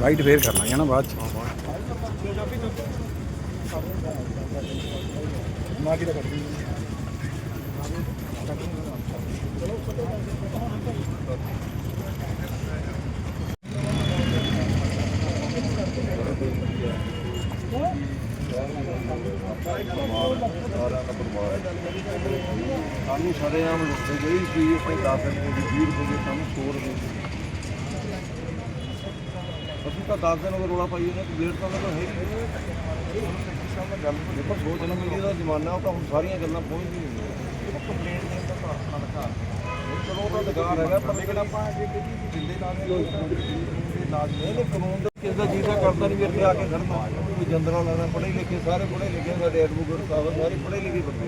White ਫੇਰ ਕਰ ਲਾਂਗੇ ਨਾ ਬਾਅਦ ਚ ਨਾ ਸਾਨੂੰ ਸਾਰੇ ਆਮ ਲੋਕਾਂ ਜਿਹੜੀ ਚੀਜ਼ ਉੱਤੇ 10 ਰੁਪਏ ਦੀ 20 ਰੁਪਏ ਦੀ ਸਾਨੂੰ 100 ਰੁਪਏ ਦੀ। ਤਾਂ 10 ਦਿਨ ਹੋ ਰੋਲਾ ਪਾਈ ਉਹਨੇ ਡੇਢ ਤਾਂ ਉਹਨਾਂ ਹੈ ਹੀ ਨਹੀਂ। ਗੱਲ ਦੇਖੋ ਸੋਸ਼ਲ ਮੀਡੀਆ ਦਾ ਜ਼ਮਾਨਾ, ਉਹ ਤਾਂ ਹੁਣ ਸਾਰੀਆਂ ਗੱਲਾਂ ਪਹੁੰਚ ਹੀ ਨਹੀਂ ਕੰਪਲੇਂਟ ਦੇਣ ਦਾ ਤਾਂ ਅਧਿਕਾਰ ਚਲੋ ਉਹਦਾ ਅਧਿਕਾਰ ਹੈਗਾ, ਪਰ ਲੇਕਿਨ ਆਪਾਂ ਜੇ ਜਿੰਦੇ ਨਾਲ ਦੇ ਨਾਲ ਨਹੀਂ ਕਾਨੂੰਨ ਦਾ ਕਿਸ ਦਾ ਜੀਦਾ ਕਰਦਾ ਨਹੀਂ, ਵੀ ਇੱਥੇ ਆ ਕੇ ਖੜਨਾ ਕੋਈ ਜੰਦਰਾ ਲੈਣਾ ਪੜ੍ਹੇ ਲਿਖੇ, ਸਾਰੇ ਪੜ੍ਹੇ ਲਿਖੇ ਸਾਡੇ ਐਡਵੋਕੇਟ ਸਾਹਿਬ, ਸਾਰੇ ਪੜ੍ਹੇ ਲਿਖੇ ਬੰਦੇ।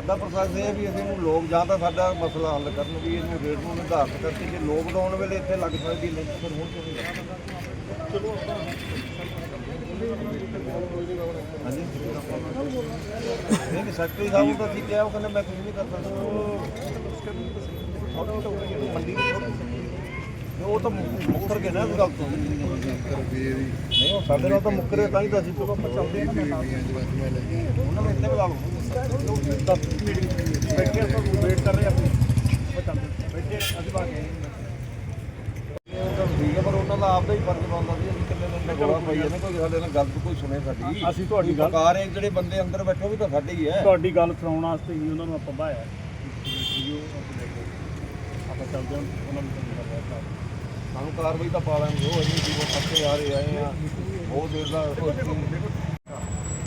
ਸਾਡਾ ਪ੍ਰੋਸੈਸ ਇਹ ਹੈ ਵੀ ਅਸੀਂ ਨੂੰ ਲੋਕ ਜਾਂ ਤਾਂ ਸਾਡਾ ਮਸਲਾ ਹੱਲ ਕਰਨ ਵੀ ਇਹਨੂੰ ਰੇਟ ਨੂੰ ਨਿਰਧਾਰਿਤ ਕਰਕੇ ਜੇ ਲੋਕਡਾਊਨ ਵੇਲੇ ਇੱਥੇ ਲੱਗ ਸਕਦੀ ਨਹੀਂ ਫਿਰ ਹੁਣ ਕਿਉਂ ਨਹੀਂ ਲੱਗ ਚਲੋ ਹਾਂਜੀ? ਨਹੀਂ ਸੈਕਟਰੀ ਸਾਹਿਬ ਨੂੰ ਤਾਂ ਠੀਕ ਕਿਹਾ, ਉਹ ਕਹਿੰਦੇ ਮੈਂ ਕੁਝ ਨਹੀਂ ਕਰ ਸਕਦਾ ਮੰਡੀ ਦੀ ਉਹ ਤਾਂ ਮੁੱਕਰ ਗਏ ਨਾ ਇਸ ਗੱਲ ਤੋਂ। ਨਹੀਂ ਉਹ ਸਾਡੇ ਨਾਲ ਤਾਂ ਮੁੱਕਰੇ ਤਾਂ ਹੀ ਤਾਂ ਅਸੀਂ ਆਪਾਂ ਚੱਲਦੇ ਹਾਂ ਨਾ ਉਹਨਾਂ ਨੂੰ ਇੱਥੇ ਬੁਲਾ ਲਓ। ਦਸ ਮੀਟਿੰਗ ਬੈਠੇ ਆਪਾਂ ਵੇਟ ਕਰ ਰਹੇ ਆਪਾਂ ਚੱਲਦੇ ਬੈਠੇ ਅਸੀਂ ਗਏ ਤਾਂ ਠੀਕ ਹੈ ਪਰ ਉਹਨਾਂ ਦਾ ਆਪਦਾ ਹੀ ਫਰਜ਼ ਬਣਦਾ ਸੀ ਅਸੀਂ ਕਿੰਨੇ ਦਿਨ ਦਾ ਪਾਈ ਜਾਂਦੇ ਕੋਈ ਸਾਡੇ ਨਾਲ ਗਲਤ ਕੋਈ ਸੁਣੇ ਸਾਡੀ। ਅਸੀਂ ਤੁਹਾਡੀ ਗੱਲ ਸਰਕਾਰ ਹੈ ਜਿਹੜੇ ਬੰਦੇ ਅੰਦਰ ਬੈਠੇ ਉਹ ਵੀ ਤਾਂ ਸਾਡੇ ਹੀ ਹੈ ਤੁਹਾਡੀ ਗੱਲ ਸੁਣਾਉਣ ਵਾਸਤੇ ਹੀ ਉਹਨਾਂ ਨੂੰ ਆਪਾਂ ਬਾਇਆ ਆਪਾਂ ਚੱਲਦੇ ਹਾਂ ਉਹਨਾਂ ਨੂੰ ਤੁਹਾਨੂੰ ਪਤਾ ਹੈ ਸਾਨੂੰ ਕਾਰਵਾਈ ਤਾਂ ਪਾ ਲੈਣਗੇ ਉਹ ਅਸੀਂ ਜੀ ਥੱਕੇ ਆ ਰਹੇ ਆਏ ਆ ਉਹ ਦੇਰ ਦਾ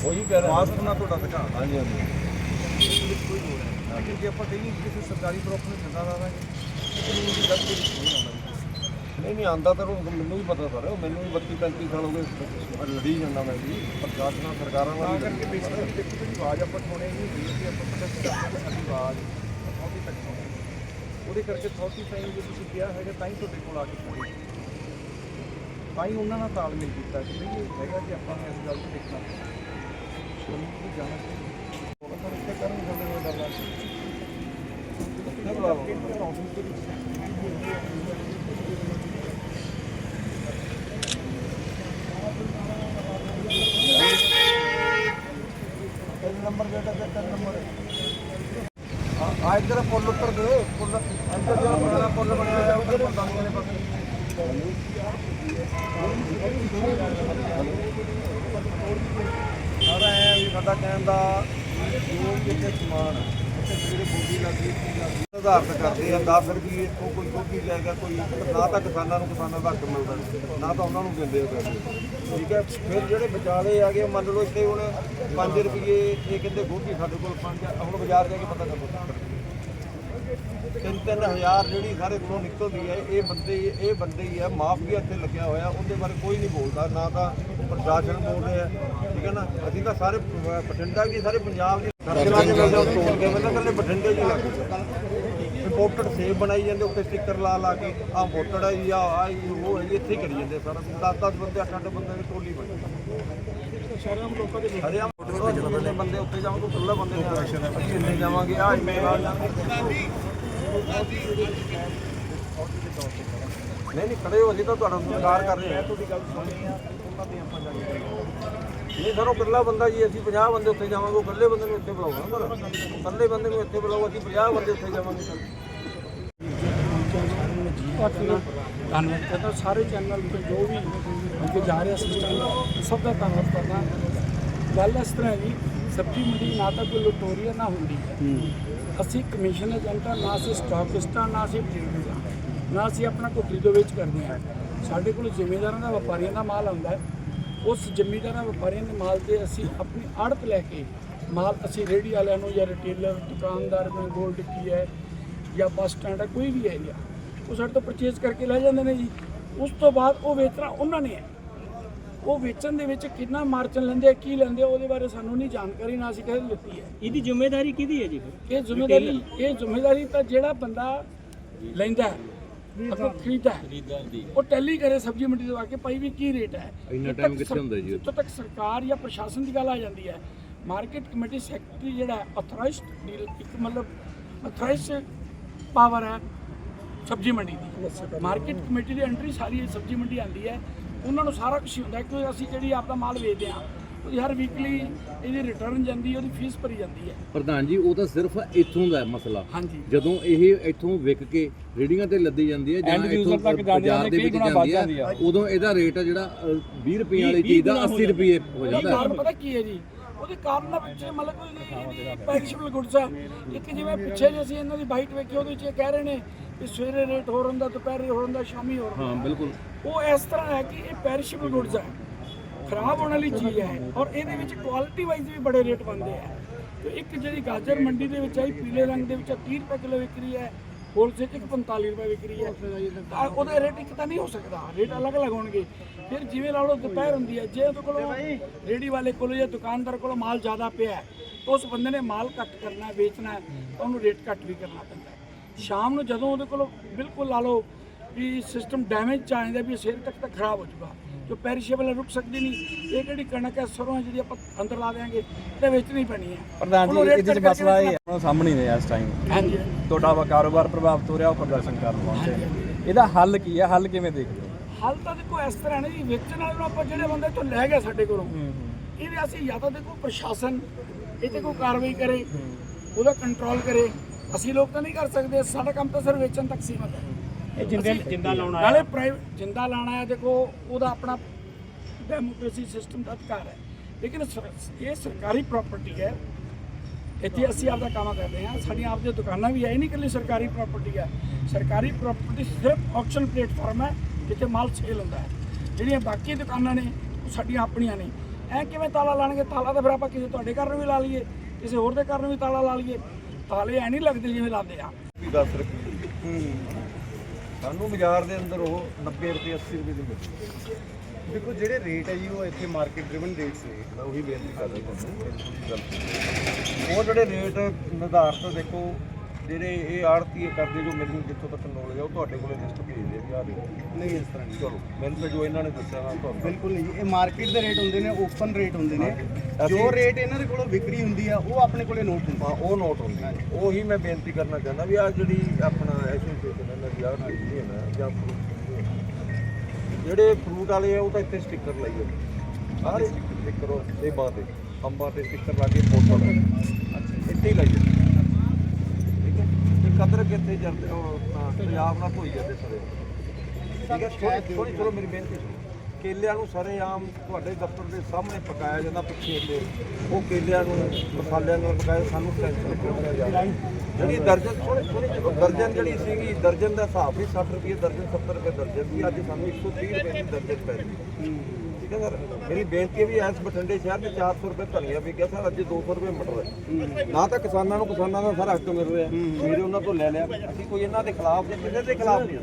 ਉਹੀ ਕਹਿ ਰਿਹਾ ਮਾਸਕ ਨਾ ਤੁਹਾਡਾ ਦਿਖਾ ਹਾਂਜੀ ਹਾਂਜੀ। ਕੋਈ ਲੋੜ ਹੈ ਜੇ ਆਪਾਂ ਕਹੀਏ ਕਿਸੇ ਸਰਕਾਰੀ ਪ੍ਰੋਪ ਨੂੰ ਝੰਡਾ ਲਾ ਦਾਂਗੇ ਕਾਨੂੰਨ ਦੀ ਗੱਲ ਦੇ ਵਿੱਚ ਨਹੀਂ ਆਉਂਦਾ? ਨਹੀਂ ਨਹੀਂ ਆਂਦਾ ਤਾਂ ਉਹ ਮੈਨੂੰ ਵੀ ਪਤਾ ਸਰ ਮੈਨੂੰ ਵੀ 32 35 ਸਾਲ ਹੋ ਗਏ ਲੜੀ ਜਾਂਦਾ ਮੈਂ ਵੀ ਪ੍ਰਸ਼ਾਸਨਾਂ ਸਰਕਾਰਾਂ ਨਾਲ ਕਰਕੇ ਬੇਸਿਕਲੀ ਦੇਖੋ ਜਿਹੜੀ ਆਵਾਜ਼ ਆਪਾਂ ਸੁਣੇ ਨਹੀਂ ਕਿ ਆਪਾਂ ਹਾਂ ਸਾਡੀ ਆਵਾਜ਼ ਅਥਾਰਟੀ ਤੱਕ ਉਹਦੇ ਕਰਕੇ ਅਥਾਰਟੀ ਸਾਈਨ ਜੇ ਤੁਸੀਂ ਕਿਹਾ ਹੈਗਾ ਤਾਂ ਹੀ ਤੁਹਾਡੇ ਕੋਲ ਆ ਕੇ ਪਹੁੰਚੇ ਤਾਂ ਹੀ ਉਹਨਾਂ ਨਾਲ ਤਾਲਮੇਲ ਕੀਤਾ ਕਿ ਵੀ ਇਹ ਹੈਗਾ ਕਿ ਆਪਾਂ ਨੂੰ ਇਸ ਗੱਲ ਨੂੰ ਦੇਖਣਾ ਸ਼ੁਰੂ ਤੋਂ ਜਾਣਾ ਚਾਹੀਦਾ। ਉਹਨਾਂ ਨੂੰ ਇੱਥੇ ਕਰਨ ਸਾਡੇ ਨਾਲ ਡਰਨਾ ਕਿੱਥੇ ਬੁਲਾ ਲਓ ਆਫਿਸ ਦੇ ਵਿੱਚ ਤਿੰਨ ਨੰਬਰ ਗੇਟ ਹੈ ਤਿੰਨ ਨੰਬਰ। ਆ ਆ ਇੱਧਰ ਪੁੱਲ ਉੱਤਰ ਗਏ ਪੁੱਲ ਇੱਧਰ ਜਿਹੜਾ ਪੁਰਾਣਾ ਪੁੱਲ ਬਣਿਆ ਹੋਇਆ ਉੱਧਰ ਬੰਦਾਂ ਦੇ ਪਾਸੇ ਸਾਰਾ ਐ ਵੀ ਸਾਡਾ ਕਹਿਣ ਦਾ ਜੋ ਕਿਤੇ ਸਮਾਨ ਹੈ ਉੱਥੇ ਜਿਹੜੇ ਬੋਲੀ ਲੱਗੀ ਕੀ ਆਧਾਰਿਤ ਕਰਦੇ ਆ 10 ਰੁਪਏ ਤੋਂ ਕੋਈ ਗੋਭੀ ਲੈ ਗਿਆ, ਕੋਈ ਨਾ ਤਾਂ ਕਿਸਾਨਾਂ ਨੂੰ ਕਿਸਾਨਾਂ ਦਾ ਹੱਕ ਮਿਲਦਾ, ਨਾ ਤਾਂ ਉਹਨਾਂ ਨੂੰ ਦਿੰਦੇ ਆ ਪੈਸੇ। ਠੀਕ ਹੈ, ਫਿਰ ਜਿਹੜੇ ਵਿਚਾਲੇ ਆ ਗਏ, ਮੰਨ ਲਓ ਇੱਥੇ ਹੁਣ 5 ਰੁਪਏ ਇਹ ਕਹਿੰਦੇ ਗੋਭੀ ਸਾਡੇ ਕੋਲ 5 ਹੁਣ ਬਾਜ਼ਾਰ ਜਾ ਕੇ ਪਤਾ ਕਰੋ ਤਿੰਨ ਤਿੰਨ ਹਜ਼ਾਰ ਜਿਹੜੀ ਸਾਰੇ ਕੋਲੋਂ ਨਿਕਲਦੀ ਹੈ ਇਹ ਬੰਦੇ ਇਹ ਬੰਦੇ ਹੀ ਹੈ ਮਾਫੀਆ ਇੱਥੇ ਲੱਗਿਆ ਹੋਇਆ ਉਹਦੇ ਬਾਰੇ ਕੋਈ ਨਹੀਂ ਬੋਲਦਾ ਨਾ ਤਾਂ ਪ੍ਰਸ਼ਾਸਨ ਬੋਲ ਰਿਹਾ ਠੀਕ ਹੈ ਨਾ? ਅਸੀਂ ਤਾਂ ਸਾਰੇ ਬਠਿੰਡਾ ਕੀ ਸਾਰੇ ਪੰਜਾਬ ਦੀ 'ਚ ਮਿਲਦੇ ਉਹ ਤੋੜ ਕੇ ਮੈਨੂੰ ਕੱਲੇ ਬਠਿੰਡੇ ਲੱਗਦੇ ਇੰਪੋਰਟਡ ਸੇਬ ਬਣਾਈ ਜਾਂਦੇ ਉੱਤੇ ਸਟicker ਲਾ ਲਾ ਕੇ ਆਹ ਇੰਪੋਰਟਡ ਹੈ ਜੀ ਜੀ, ਉਹ ਹੈ ਜੀ, ਇੱਥੇ ਕਰੀ ਜਾਂਦੇ ਸਾਰਾ 10-10 ਬੰਦੇ 8-8 ਬੰਦੇ ਦੀ ਟੋਲੀ ਬਣੀ। ਸ਼ਰਮ ਲੋਕਾਂ ਦੇ ਹਰਿਆਮ ਜਿੰਨੇ ਬੰਦੇ ਉੱਤੇ ਜਾਵਾਂਗੇ ਕੱਲਾ ਬੰਦੇ ਨੇ। ਅਸੀਂ ਇੰਨੇ ਜਾਵਾਂਗੇ ਆ ਇੰਨੇ ਆ ਜਾਵਾਂਗੇ ਨਹੀਂ ਨਹੀਂ, ਖੜੇ ਹੋ, ਅਸੀਂ ਤਾਂ ਤੁਹਾਡਾ ਸਤਿਕਾਰ ਕਰ ਰਹੇ ਹਾਂ। ਤੁਹਾਡੀ ਗੱਲ ਸੁਣੀ ਆ, ਉਹਨਾਂ ਤੇ ਆਪਾਂ ਜਾ ਕੇ ਨਹੀਂ, ਸਰ, ਉਹ ਇਕੱਲਾ ਬੰਦਾ ਜੀ, ਅਸੀਂ 50 ਬੰਦੇ ਉੱਥੇ ਜਾਵਾਂਗੇ, ਉਹ ਇਕੱਲੇ ਬੰਦੇ ਨੂੰ ਇੱਥੇ ਬੁਲਾਉਣਾ ਪਰ ਇਕੱਲੇ ਬੰਦੇ ਨੂੰ ਇੱਥੇ ਬੁਲਾਓ, ਅਸੀਂ 50 ਬੰਦੇ ਉੱਥੇ ਜਾਵਾਂਗੇ, ਸਰ। ਧੰਨਵਾਦ। ਕਰਦਾ ਸਾਰੇ ਚੈਨਲ ਤੇ ਜੋ ਵੀ ਅੱਗੇ ਜਾ ਰਿਹਾ ਸਿਸਟਮ ਸਭ ਦਾ ਧੰਨਵਾਦ ਕਰਦਾ। ਗੱਲ ਇਸ ਤਰ੍ਹਾਂ ਹੈ ਜੀ ਸਬਜ਼ੀ ਮੰਡੀ ਨਾ ਤਾਂ ਕੋਈ ਲੁਟੋਰੀਆ ਨਾ ਹੁੰਦੀ। ਹੈ। ਅਸੀਂ ਕਮਿਸ਼ਨ ਏਜੰਟ ਨਾ ਅਸੀਂ ਸਟਾਕਿਸਟ ਨਾ ਅਸੀਂ ਟ੍ਰੇਡਰ ਨਾ ਅਸੀਂ ਆਪਣਾ ਕੋਈ ਖਰੀਦੋ ਵੇਚ ਕਰਦੇ ਹਾਂ ਸਾਡੇ ਕੋਲ ਜ਼ਿਮੀਂਦਾਰਾਂ ਦਾ ਵਪਾਰੀਆਂ ਦਾ ਮਾਲ ਆਉਂਦਾ ਉਸ ਜ਼ਿਮੀਂਦਾਰਾਂ ਵਪਾਰੀਆਂ ਦੇ ਮਾਲ ਤੇ ਅਸੀਂ ਆਪਣੀ ਆੜਤ ਲੈ ਕੇ ਮਾਲ ਅਸੀਂ ਰੇਹੜੀ ਵਾਲਿਆਂ ਨੂੰ ਜਾਂ ਰਿਟੇਲਰ ਦੁਕਾਨਦਾਰ ਨੂੰ ਗੋਲਡ ਕੀ ਹੈ ਜਾਂ ਬੱਸ ਸਟੈਂਡ ਹੈ ਕੋਈ ਵੀ ਏਰੀਆ ਉਹ ਸਾਡੇ ਤੋਂ ਪਰਚੇਜ਼ ਕਰਕੇ ਲੈ ਜਾਂਦੇ ਨੇ ਜੀ। ਉਸ ਤੋਂ ਬਾਅਦ ਉਹ ਵੇਚਣਾ ਉਹਨਾਂ ਨੇ ਹੈ। ਉਹ ਵੇਚਣ ਦੇ ਵਿੱਚ ਕਿੰਨਾ ਮਾਰਜਨ ਲੈਂਦੇ ਆ ਕੀ ਲੈਂਦੇ ਆ ਉਹਦੇ ਬਾਰੇ ਸਾਨੂੰ ਨਹੀਂ ਜਾਣਕਾਰੀ ਨਾ ਅਸੀਂ ਕਦੇ ਲਿੱਤੀ ਹੈ। ਇਹਦੀ ਜ਼ਿੰਮੇਵਾਰੀ ਕਿਹਦੀ ਹੈ ਜੀ ਇਹ ਜ਼ਿੰਮੇਵਾਰੀ ਇਹ ਜ਼ਿੰਮੇਵਾਰੀ ਤਾਂ ਜਿਹੜਾ ਬੰਦਾ ਲੈਂਦਾ ਹੈ ਅੱਗੋਂ ਖਰੀਦਦਾ ਹੈ। ਉਹ ਟੈਲੀ ਕਰੇ ਸਬਜ਼ੀ ਮੰਡੀ ਤੋਂ ਆ ਕੇ ਭਾਈ ਵੀ ਕੀ ਰੇਟ ਹੈ? ਇੰਨਾ ਟਾਈਮ ਕਿੱਥੇ ਹੁੰਦਾ ਜੀ ਉੱਥੋਂ ਤੱਕ ਸਰਕਾਰ ਜਾਂ ਪ੍ਰਸ਼ਾਸਨ ਦੀ ਗੱਲ ਆ ਜਾਂਦੀ ਹੈ। ਮਾਰਕੀਟ ਕਮੇਟੀ ਸੈਕਟਰੀ ਜਿਹੜਾ ਅਥੋਰਾਈਜ਼ਡ ਡੀਲ ਇੱਕ ਮਤਲਬ ਅਥੋਰਾਈਜ਼ਡ ਪਾਵਰ ਹੈ ਸਬਜ਼ੀ ਮੰਡੀ ਦੀ। ਮਾਰਕੀਟ ਕਮੇਟੀ ਦੀ ਐਂਟਰੀ ਸਾਰੀ ਸਬਜ਼ੀ ਮੰਡੀ ਆਂਦੀ ਹੈ। ਉਹਨਾਂ ਨੂੰ ਸਾਰਾ ਕੁਝ ਹੁੰਦਾ। ਕਿਉਂਕਿ ਅਸੀਂ ਜਿਹੜੀ ਆਪਦਾ ਮਾਲ ਵੇਚਦੇ ਆ ਉਹਦੀ ਹਰ ਵੀਕਲੀ ਇਹਦੀ ਰਿਟਰਨ ਜਾਂਦੀ ਹੈ ਉਹਦੀ ਫੀਸ ਭਰੀ ਜਾਂਦੀ ਹੈ। ਪ੍ਰਧਾਨ ਜੀ ਉਹ ਤਾਂ ਸਿਰਫ ਇੱਥੋਂ ਦਾ ਹੈ ਮਸਲਾ। ਹਾਂਜੀ। ਜਦੋਂ ਇਹ ਇੱਥੋਂ ਵਿਕ ਕੇ ਰੇੜੀਆਂ ਤੇ ਲੱਦੀ ਜਾਂਦੀ ਹੈ ਜਾਂ ਇੱਥੋਂ ਬਾਜ਼ਾਰ ਦੇ ਵਿੱਚ ਜਾਂਦੀ ਹੈ ਉਦੋਂ ਇਹਦਾ ਰੇਟ ਜਿਹੜਾ ਅ, 20 ਰੁਪਏ ਵਾਲੀ ਚੀਜ਼ ਦਾ 80 ਰੁਪਏ ਹੋ ਜਾਂਦਾ। ਹੈ ਕਾਰਨ ਪਤਾ ਕੀ ਹੈ ਜੀ? ਉਹਦੇ ਕਾਰਨ ਵਿੱਚ ਮਤਲਬ ਕੋਈ ਪੈਰਿਸ਼ਬਲ ਗੁੱਡਸ ਆ ਇੱਕ ਜਿਵੇਂ ਪਿੱਛੇ ਜੇ ਅਸੀਂ ਇਹਨਾਂ ਦੀ ਬਾਈਟ ਵੇਖੀ ਉਹਦੇ ਵਿੱਚ ਇਹ ਕਹਿ ਰਹੇ ਨੇ ਕਿ ਸਵੇਰੇ ਰੇਟ ਹੋਰ ਹੁੰਦਾ ਦੁਪਹਿਰੇ ਹੋਰ ਹੁੰਦਾ ਸ਼ਾਮੀ ਹੋਰ ਹੁੰਦਾ ਹਾਂ ਬਿਲਕੁਲ। ਉਹ ਇਸ ਤਰ੍ਹਾਂ ਹੈ ਕਿ ਇਹ ਪੈਰਿਸ਼ਬਲ ਗੁੱਡਸ ਹੈ ਖਰਾਬ ਹੋਣ ਵਾਲੀ ਚੀਜ਼ ਹੈ ਔਰ ਇਹਦੇ ਵਿੱਚ ਕੁਆਲਿਟੀ ਵਾਈਜ਼ ਵੀ ਬੜੇ ਰੇਟ ਬਣਦੇ ਆ। ਤੇ ਇੱਕ ਜਿਹੜੀ ਗਾਜਰ ਮੰਡੀ ਦੇ ਵਿੱਚ ਆਈ ਪੀਲੇ ਰੰਗ ਦੇ ਵਿੱਚ 30 ਰੁਪਏ ਕਿਲੋ ਵਿਕ ਰਹੀ ਹੈ। ਹੋਲਸੇਲ 'ਚ ਇੱਕ 45 ਰੁਪਏ ਵਿਕ ਰਹੀ ਹੈ ਤਾਂ ਉਹਦਾ ਰੇਟ ਇੱਕ ਤਾਂ ਨਹੀਂ ਹੋ ਸਕਦਾ। ਰੇਟ ਅਲੱਗ-ਅਲੱਗ ਹੋਣਗੇ। ਫਿਰ ਜਿਵੇਂ ਲਾ ਲਓ ਦੁਪਹਿਰ ਹੁੰਦੀ ਹੈ ਜੇ ਉਹਦੇ ਕੋਲੋਂ ਰੇੜੀ ਵਾਲੇ ਕੋਲੋਂ ਜਾਂ ਦੁਕਾਨਦਾਰ ਕੋਲੋਂ ਮਾਲ ਜ਼ਿਆਦਾ ਪਿਆ ਉਸ ਬੰਦੇ ਨੇ ਮਾਲ ਘੱਟ ਕਰਨਾ ਹੈ ਵੇਚਣਾ ਤਾਂ ਉਹਨੂੰ ਰੇਟ ਘੱਟ ਵੀ ਕਰਨਾ ਪੈਂਦਾ ਸ਼ਾਮ ਨੂੰ ਜਦੋਂ ਉਹਦੇ ਕੋਲੋਂ ਬਿਲਕੁਲ ਲਾ ਲਓ ਵੀ ਸਿਸਟਮ ਡੈਮੇਜ ਚ ਆ ਜਾਂਦਾ ਵੀ ਸਵੇਰ ਤੱਕ ਤਾਂ ਖਰਾਬ ਹੋ ਜਾਊਗਾ। ਜੋ ਪੈਰੀਸ਼ੇਬਲ ਰੁਕ ਸਕਦੀ ਨਹੀਂ ਇਹ ਜਿਹੜੀ ਕਣਕ ਹੈ ਸਰੋਂ ਹੈ ਜਿਹੜੀ ਆਪਾਂ ਅੰਦਰ ਲਾ ਦੇਾਂਗੇ ਤੇ ਵੇਚਣੀ ਪੈਣੀ ਹੈ। ਪ੍ਰਧਾਨ ਜੀ ਇਹਦੇ ਘੱਟ ਚ ਮਸਲਾ ਇਹ ਹੈ ਸਾਹਮਣੇ ਨੇ ਇਸ ਟਾਈਮ ਹਾਂਜੀ। ਤੁਹਾਡਾ ਵਾ ਕਾਰੋਬਾਰ ਪ੍ਰਭਾਵਿਤ ਹੋ ਰਿਹਾ ਉਹ ਪ੍ਰਦਰਸ਼ਨ ਕਰਨ ਵਾਸਤੇ। ਇਹਦਾ ਹੱਲ ਕੀ ਹੈ? ਹੱਲ ਕਿਵੇਂ ਦੇਖਦੇ ਹਾਲ ਤਾਂ ਦੇਖੋ ਇਸ ਤਰ੍ਹਾਂ ਨਹੀਂ ਵੇਚਣ ਵਾਲੇ ਨੂੰ ਆਪਾਂ ਜਿਹੜੇ ਬੰਦੇ ਤੋਂ ਲੈ ਗਏ ਸਾਡੇ ਕੋਲੋਂ ਇਹਦੇ ਅਸੀਂ ਜਾਂ ਤਾਂ ਦੇਖੋ ਪ੍ਰਸ਼ਾਸਨ ਇਹ ਤੇ ਕੋਈ ਕਾਰਵਾਈ ਕਰੇ ਉਹਦਾ ਕੰਟਰੋਲ ਕਰੇ। ਅਸੀਂ ਲੋਕ ਤਾਂ ਨਹੀਂ ਕਰ ਸਕਦੇ ਸਾਡਾ ਕੰਮ ਤਾਂ ਸਿਰ ਵੇਚਣ ਤੱਕ ਸੀਮਤ ਹੈ। ਇਹ ਜਿੰਦੇ ਜਿੰਦਾ ਲਾਉਣਾ ਨਾਲੇ ਪ੍ਰਾਈਵੇਟ ਜਿੰਦਾ ਲਾਣਾ ਹੈ ਦੇਖੋ ਉਹਦਾ ਆਪਣਾ ਡੈਮੋਕ੍ਰੇਸੀ ਸਿਸਟਮ ਦਾ ਅਧਿਕਾਰ ਹੈ। ਲੇਕਿਨ ਸਰ- ਇਹ ਸਰਕਾਰੀ ਪ੍ਰਾਪਰਟੀ ਹੈ। ਇੱਥੇ ਅਸੀਂ ਆਪਦਾ ਕੰਮ ਕਰਦੇ ਹਾਂ। ਸਾਡੀਆਂ ਆਪਦੀਆਂ ਦੁਕਾਨਾਂ ਵੀ ਹੈ। ਇਹ ਨਹੀਂ ਇਕੱਲੀ ਸਰਕਾਰੀ ਪ੍ਰਾਪਰਟੀ ਹੈ। ਸਰਕਾਰੀ ਪ੍ਰਾਪਰਟੀ ਸਿਰਫ ਆਕਸ਼ਨ ਪਲੇਟਫਾਰਮ ਹੈ ਜਿੱਥੇ ਮਾਲ ਸੇਲ ਹੁੰਦਾ ਹੈ। ਜਿਹੜੀਆਂ ਬਾਕੀ ਦੁਕਾਨਾਂ ਨੇ ਉਹ ਸਾਡੀਆਂ ਆਪਣੀਆਂ ਨੇ। ਐ ਕਿਵੇਂ ਤਾਲਾ ਲਾਣਗੇ? ਤਾਲਾ ਤਾਂ ਫਿਰ ਆਪਾਂ ਕਿਸੇ ਤੁਹਾਡੇ ਘਰ ਨੂੰ ਵੀ ਲਾ ਲਈਏ। ਕਿਸੇ ਹੋਰ ਦੇ ਘਰ ਨੂੰ ਵੀ ਤਾਲਾ ਲਾ ਲਈਏ। ਤਾਲੇ ਐ ਨਹੀਂ ਲੱਗਦੇ ਜਿਵੇਂ ਲਾਉਂਦੇ ਆ। ਵੀ 10 ਰੁਪਏ। ਸਾਨੂੰ ਬਾਜ਼ਾਰ ਦੇ ਅੰਦਰ ਉਹ 90 ਰੁਪਏ 80 ਰੁਪਏ ਦੀ ਮਿਲਦੀ ਦੇਖੋ, ਜਿਹੜੇ ਰੇਟ ਹੈ ਜੀ, ਉਹ ਇੱਥੇ ਮਾਰਕੀਟ ਡਰਿਵਨ ਰੇਟਸ ਨੇ। ਮੈਂ ਉਹੀ ਬੇਨਤੀ ਕਰ ਰਿਹਾ ਤੁਹਾਨੂੰ ਗੱਲ ਉਹ ਜਿਹੜੇ ਰੇਟ ਨਿਰਧਾਰਤ, ਦੇਖੋ ਜਿਹੜੇ ਇਹ ਆੜਤੀਏ ਕਰਦੇ ਜੋ ਮੈਨੂੰ ਜਿੱਥੋਂ ਤੱਕ ਨੌਲੇਜ ਆ ਉਹ ਤੁਹਾਡੇ ਕੋਲੇ ਲਿਸਟ ਭੇਜਦੇ ਵੀ ਰੇਟ ਨਹੀਂ ਇਸ ਤਰ੍ਹਾਂ ਨਹੀਂ। ਚਲੋ ਮੈਨੂੰ ਤਾਂ ਜੋ ਇਹਨਾਂ ਨੇ ਦੱਸਿਆ ਮੈਂ ਤੁਹਾਨੂੰ। ਬਿਲਕੁਲ ਨਹੀਂ ਜੀ। ਇਹ ਮਾਰਕੀਟ ਦੇ ਰੇਟ ਹੁੰਦੇ ਨੇ ਓਪਨ ਰੇਟ ਹੁੰਦੇ ਨੇ। ਜੋ ਰੇਟ ਇਹਨਾਂ ਦੇ ਕੋਲੋਂ ਵਿਕਰੀ ਹੁੰਦੀ ਆ ਉਹ ਆਪਣੇ ਕੋਲੇ ਨੋਟ ਹੁੰਦਾ ਹਾਂ ਉਹ ਨੋਟ ਹੁੰਦੀ ਹੈ ਉਹੀ ਮੈਂ ਬੇਨਤੀ ਕਰਨਾ ਚਾਹੁੰਦਾ ਵੀ ਆ ਜਿਹੜੀ ਆਪਣਾ ਐਸੋਸੀਏਸ਼ਨ ਹੈ ਨਾ ਯਾਰ ਯੂਨੀਅਨ ਹੈ ਜਾਂ fruit। ਜਿਹੜੇ ਫਰੂਟ ਵਾਲੇ ਆ ਉਹ ਤਾਂ ਇੱਥੇ ਸਟicker ਲਾਈ ਹੋਏ ਸਾਰੇ ਸਟicker ਉਹ ਸੇਬਾਂ ਤੇ ਅੰਬਾਂ ਤੇ ਸਟicker ਲਾ ਕੇ ਫੋਟੋ ਇੱਥੇ ਹੀ ਲਾਈ ਜਾਂਦੇ ਕਦਰ ਕਿੱਥੇ ਜਾਂਦੇ ਪੰਜਾਬ ਨਾਲ ਧੋਈ ਜਾਂਦੇ ਸਾਰੇ। ਠੀਕ ਹੈ ਥੋੜੀ ਥੋੜੀ ਚਲੋ ਮੇਰੀ ਬੇਨਤੀ ਕੇਲਿਆਂ ਨੂੰ ਸਾਰੇ ਆਮ ਤੁਹਾਡੇ ਦਫ਼ਤਰ ਦੇ ਸਾਹਮਣੇ ਪਕਾਇਆ ਜਾਂਦਾ ਪਿੱਛੇ ਤੇ ਉਹ ਕੇਲਿਆਂ ਨੂੰ, ਮਸਾਲਿਆਂ ਨਾਲ ਪਕਾਇਆ, ਸਾਨੂੰ ਕੈਂਸਲ ਕਰਨਾ ਜਾਂਦਾ ਜਿਹੜੀ ਦਰਜਨ ਥੋੜੀ ਥੋੜੀ ਦਰਜਨ ਜਿਹੜੀ ਸੀਗੀ, ਦਰਜਨ ਦਾ ਹਿਸਾਬ ਵੀ 60 ਰੁਪਏ ਦਰਜਨ 70 ਰੁਪਏ ਦਰਜਨ ਸੀ ਅੱਜ ਸਾਨੂੰ 130 ਰੁਪਏ ਦੀ ਦਰਜਨ ਪੈ ਰਹੀ ਠੀਕ ਹੈ ਸਰ? ਮੇਰੀ ਬੇਨਤੀ ਹੈ ਵੀ ਇਸ ਬਠਿੰਡੇ ਸ਼ਹਿਰ ਦੇ 400 ਰੁਪਏ ਧਨੀਆ ਵਿਕਿਆ ਸਰ, ਅੱਜ 200 ਰੁਪਏ ਮਟਰ ਹੈ। ਨਾ ਤਾਂ ਕਿਸਾਨਾਂ ਨੂੰ ਕਿਸਾਨਾਂ ਦਾ ਸਾਰਾ ਹੱਕ ਮਿਲ ਰਿਹਾ। ਮੇਰੇ ਉਹਨਾਂ ਤੋਂ ਲੈ ਲਿਆ। ਅਸੀਂ ਕੋਈ ਇਹਨਾਂ ਦੇ ਖਿਲਾਫ ਜਾਂ ਕਿਸੇ ਦੇ ਖਿਲਾਫ ਨਹੀਂ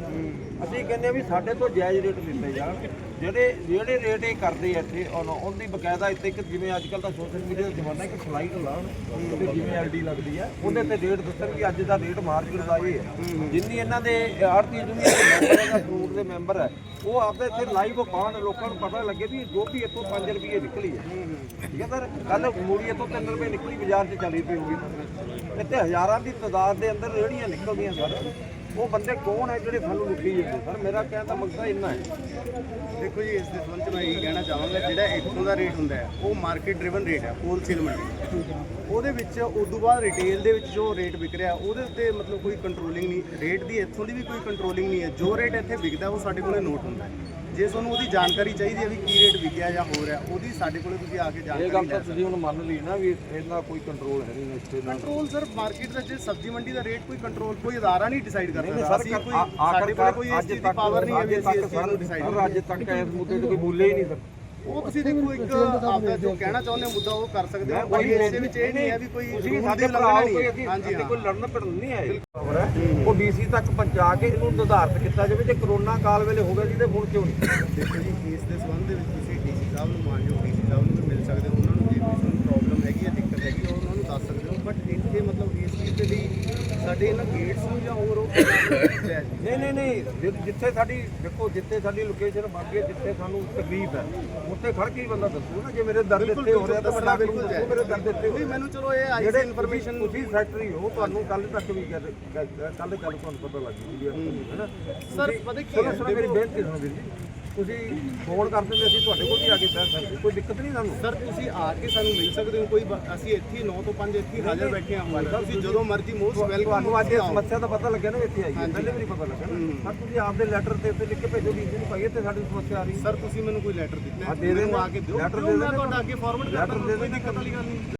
ਅਸੀਂ ਕਹਿੰਦੇ ਵੀ ਸਾਡੇ ਤੋਂ ਜਾਇਜ਼ ਰੇਟ ਦਿੱਤੇ ਜਾਣ। ਜਿਹੜੇ ਜਿਹੜੇ ਰੇਟ ਇਹ ਕਰਦੇ ਆ ਇੱਥੇ ਉਹਨ- ਉਹਦੀ ਬਕਾਇਦਾ ਇੱਥੇ ਇੱਕ ਜਿਵੇਂ ਅੱਜ ਕੱਲ ਦਾ ਸੋਸ਼ਲ ਮੀਡੀਆ ਦਾ ਜ਼ਮਾਨਾ ਇੱਕ ਸਲਾਈਡ ਲਾਉਣ ਤੇ ਜਿਵੇਂ ਐਲਡੀ ਲੱਗਦੀ ਹੈ ਉਹਦੇ ਤੇ ਰੇਟ ਦੱਸਣ ਕਿ ਅੱਜ ਦਾ ਰੇਟ ਮਾਰਕੀਟ ਦਾ ਇਹ ਹੈ ਜਿੰਨੀ ਇਹਨਾਂ ਦੇ ਆੜਤੀ ਯੂਨੀਅਨ ਦੇ ਮੈਂਬਰ ਹੈ ਫਰੂਟ ਦੇ ਮੈਂਬਰ ਹੈ ਉਹ ਆਪਦੇ ਇੱਥੇ ਲਾਈਵ ਪਾਉਣ, ਲੋਕਾਂ ਨੂੰ ਪਤਾ ਲੱਗੇ ਵੀ ਗੋਭੀ ਇੱਥੋਂ 5 ਰੁਪਏ ਨਿਕਲੀ ਹੈ ਠੀਕ ਹੈ ਸਰ? ਕੱਲ ਮੂਲੀ ਇੱਥੋਂ 3 ਰੁਪਏ ਨਿਕਲੀ, ਬਾਜ਼ਾਰ 'ਚ 40 ਰੁਪਏ ਹੋ ਗਈ ਇੱਥੇ ਹਜ਼ਾਰਾਂ ਦੀ ਤਾਦਾਦ ਦੇ ਅੰਦਰ ਰੇਹੜੀਆਂ ਨਿਕਲਦੀਆਂ ਸਰ। ਉਹ ਬੰਦੇ ਕੌਣ ਹੈ ਜਿਹੜੇ ਸਾਨੂੰ ਲੁੱਟੀ ਜਾਂਦੇ? ਸਰ ਮੇਰਾ ਕਹਿਣ ਦਾ ਮਕਸਦ ਇੰਨਾ ਹੈ। ਦੇਖੋ ਜੀ ਇਸ ਦੇ ਸੰਬੰਧ ਚ ਮੈਂ ਇਹ ਕਹਿਣਾ ਚਾਹਾਂਗਾ ਜਿਹੜਾ ਇੱਥੋਂ ਦਾ ਰੇਟ ਹੁੰਦਾ ਹੈ ਉਹ ਮਾਰਕੀਟ ਡਰਿਵਨ ਰੇਟ ਹੈ ਹੋਲਸੇਲ ਮੰਡੀ ਉਹਦੇ ਵਿੱਚ ਉਦੋਂ ਬਾਅਦ ਰਿਟੇਲ ਦੇ ਵਿੱਚ ਜੋ ਰੇਟ ਵਿਕ ਰਿਹਾ ਉਹਦੇ ਉੱਤੇ ਮਤਲਬ ਕੋਈ ਕੰਟਰੋਲਿੰਗ ਨਹੀਂ ਰੇਟ ਦੀ ਇੱਥੋਂ ਦੀ ਵੀ ਕੋਈ ਕੰਟਰੋਲਿੰਗ ਨਹੀਂ ਹੈ। ਜੋ ਰੇਟ ਇੱਥੇ ਵਿਕਦਾ ਉਹ ਸਾਡੇ ਕੋਲੇ ਨੋਟ ਹੁੰਦਾ ਹੈ। ਜੇ ਤੁਹਾਨੂੰ ਉਹਦੀ ਜਾਣਕਾਰੀ ਚਾਹੀਦੀ ਹੈ ਵੀ ਕੀ ਰੇਟ ਵਿਕਿਆ ਜਾਂ ਹੋ ਰਿਹਾ ਉਹਦੀ ਸਾਡੇ ਕੋਲੇ ਤੁਸੀਂ ਆ ਕੇ ਇਹ ਜਾਣਕਾਰੀ ਗੱਲ ਲੈ ਤਾਂ ਸਕਦੇ ਤੁਸੀਂ ਹੁਣ ਮੰਨ ਲਈ ਨਾ ਵੀ ਇਹਦਾ ਕੋਈ ਕੰਟਰੋਲ ਹੈ ਨਹੀਂ ਇੱਥੇ ਨਾ। ਕੰਟਰੋਲ ਸਰ ਮਾਰਕੀਟ ਦਾ ਜੇ ਸਬਜ਼ੀ ਮੰਡੀ ਦਾ ਰੇਟ ਕੋਈ ਕੰਟਰੋਲ ਕੋਈ ਅਦਾਰਾ ਨਹੀਂ ਡਿਸਾਈਡ ਨਹੀਂ ਕਰਦਾ ਸਰ ਅਸੀਂ ਕੋਈ ਸਾਡੇ ਕੋਲ ਕੋਈ ਇਸ ਚੀਜ਼ ਦੀ ਪਾਵਰ ਨਹੀਂ ਹੈ ਵੀ ਅਸੀਂ ਇਸ ਚੀਜ਼ ਨੂੰ ਡਿਸਾਈਡ ਸਰ ਅੱਜ ਤੱਕ ਇਸ ਮੁੱਦੇ ਤੇ ਕੋਈ ਬੋਲੇ ਹੀ ਨਹੀਂ ਸਰ ਉਹ ਤੁਸੀਂ ਦੇਖੋ ਇੱਕ ਆਪਦਾ ਜੋ ਕਹਿਣਾ ਚਾਹੁੰਦੇ ਹੋ ਮੁੱਦਾ ਉਹ ਕਰ ਸਕਦੇ ਹੋ ਉਹੀ ਇਸੇ ਵਿੱਚ ਇਹ ਨਹੀਂ ਹੈ ਵੀ ਕੋਈ ਤੁਸੀਂ ਸਾਡੇ ਦੀ ਹੋ ਨਹੀਂ ਕੋਈ ਹੈ ਹਾਂਜੀ ਹਾਂ। ਕੋਈ ਲੜਨ ਭਿੜਨ ਨਹੀਂ ਆਏ। ਖਬਰ ਹੈ ਉਹ ਡੀਸੀ ਤੱਕ ਪਹੁੰਚਾ ਕੇ ਇਹਨੂੰ ਨਿਰਧਾਰਤ ਕੀਤਾ ਜਾਵੇ ਜੇ ਕਰੋਨਾ ਕਾਲ ਵੇਲੇ ਹੋ ਗਿਆ ਜੀ ਤੇ ਹੁਣ ਕਿਉਂ ਨਹੀਂ? ਦੇਖੋ ਜੀ ਇਸ ਦੇ ਸੰਬੰਧ ਦੇ ਵਿੱਚ ਤੁਸੀਂ ਡੀਸੀ ਸਾਹਿਬ ਨੂੰ ਮਾਨਯੋਗ ਡੀਸੀ ਸਾਹਿਬ ਨੂੰ ਮਿਲ ਸਕਦੇ ਹੋ ਉਹਨਾਂ ਨੂੰ ਜੇ ਕੋਈ ਪ੍ਰੋਬਲਮ ਹੈਗੀ ਹੈ ਦਿੱਕਤ ਹੈਗੀ ਹੈ ਉਹਨਾਂ ਨੂੰ ਦੱਸ ਸਕਦੇ ਹੋ। ਬਟ ਇੱਥੇ ਮਤਲਬ ਇਸ ਚੀਜ਼ ਦੇ ਲਈ ਸਾਡੇ ਇਹਨਾਂ ਗੇਟਸ ਨੂੰ ਜਾਂ ਹੋਰ ਉਹ ਨਹੀਂ। ਨਹੀਂ ਨਹੀਂ ਜਿ- ਜਿੱਥੇ ਸਾਡੀ ਦੇਖੋ ਜਿੱਥੇ ਸਾਡੀ ਲੋਕੇਸ਼ਨ ਬਣ ਗਈ ਜਿੱਥੇ ਸਾਨੂੰ ਤਕਲੀਫ ਹੈ ਉੱਥੇ ਖੜ ਕੇ ਹੀ ਬੰਦਾ ਦੱਸੂ ਨਾ ਜੇ ਮੇਰੇ ਦਰਦ ਇੱਥੇ ਹੋ ਰਿਹਾ ਤਾਂ ਮੈਂ ਡਾਕਟਰ ਨੂੰ ਬਿਲਕੁਲ ਦੱਸੂ ਮੇਰੇ ਦਰਦ ਇੱਥੇ ਹੋ ਰਿਹਾ। ਮੈਨੂੰ ਚਲੋ ਇਹ ਆਈ ਜਿਹੜੇ ਇਨਫੋਰਮੇਸ਼ਨ ਤੁਸੀਂ ਫੈਕਟਰੀ ਹੋ ਤੁਹਾਨੂੰ ਕੱਲ ਤੱਕ ਵੀ ਕੱਲ ਕੱਲ ਤੁਹਾਨੂੰ ਪਤਾ ਲੱਗ ਜੂਗੀ ਹੈ। ਨਾ? ਸਰ, ਪਤਾ ਕੀ ਹੈ, ਮੇਰੀ ਬੇਨਤੀ ਸੁਣੋ ਵੀਰ ਜੀ। ਤੁਸੀਂ ਫੋਨ ਕਰ ਦਿੰਦੇ ਅਸੀਂ ਤੁਹਾਡੇ ਕੋਲ ਵੀ ਆ ਕੇ ਬੈਠ ਸਕਦੇ ਕੋਈ ਦਿੱਕਤ ਨਹੀਂ ਸਾਨੂੰ ਸਰ ਤੁਸੀਂ ਆ ਕੇ ਸਾਨੂੰ ਮਿਲ ਸਕਦੇ ਹੋ ਕੋਈ ਬ- ਅਸੀਂ ਇੱਥੇ 9 ਤੋਂ 5 ਇੱਥੇ ਹੀ ਹਾਜ਼ਰ ਬੈਠੇ ਹਾਂ ਤੁਸੀਂ ਜਦੋਂ ਮਰਜ਼ੀ ਮੋਸਟ ਵੈਲਕਮ ਤੁਹਾਨੂੰ ਅੱਜ ਇਹ ਸਮੱਸਿਆ ਦਾ ਪਤਾ ਲੱਗਿਆ ਨਾ ਇੱਥੇ ਆਈ ਹੈ। ਪਹਿਲੇ ਵੀ ਨਹੀਂ ਪਤਾ ਲੱਗਾ ਨਾ। ਸਰ ਤੁਸੀਂ ਆਪਦੇ ਲੈਟਰ ਤੇ ਉੱਤੇ ਲਿਖ ਕੇ ਭੇਜੋ ਵੀ ਜੀ ਭਾਈ ਇੱਥੇ ਸਾਡੀ ਸਮੱਸਿਆ ਆ ਰਹੀ ਹੈ। ਸਰ ਤੁਸੀਂ ਮੈਨੂੰ ਕੋਈ ਲੈਟਰ ਦਿੱਤਾ ਹਾਂ, ਹੈ ਦੇ ਮੈਨੂੰ ਦੇਣਾ। ਆ। ਕੇ ਦਿਓ। ਲੈਟਰ ਦਿਓ, ਦੇ ਮੈਂ ਦੇਣਾ। ਤੁਹਾਡਾ ਅੱਗੇ ਫਾਰਵਰਡ ਦੇ ਕੋਈ ਦੇਣਾ। ਦਿੱਕਤ ਵਾਲੀ ਗੱਲ ਨਹੀਂ।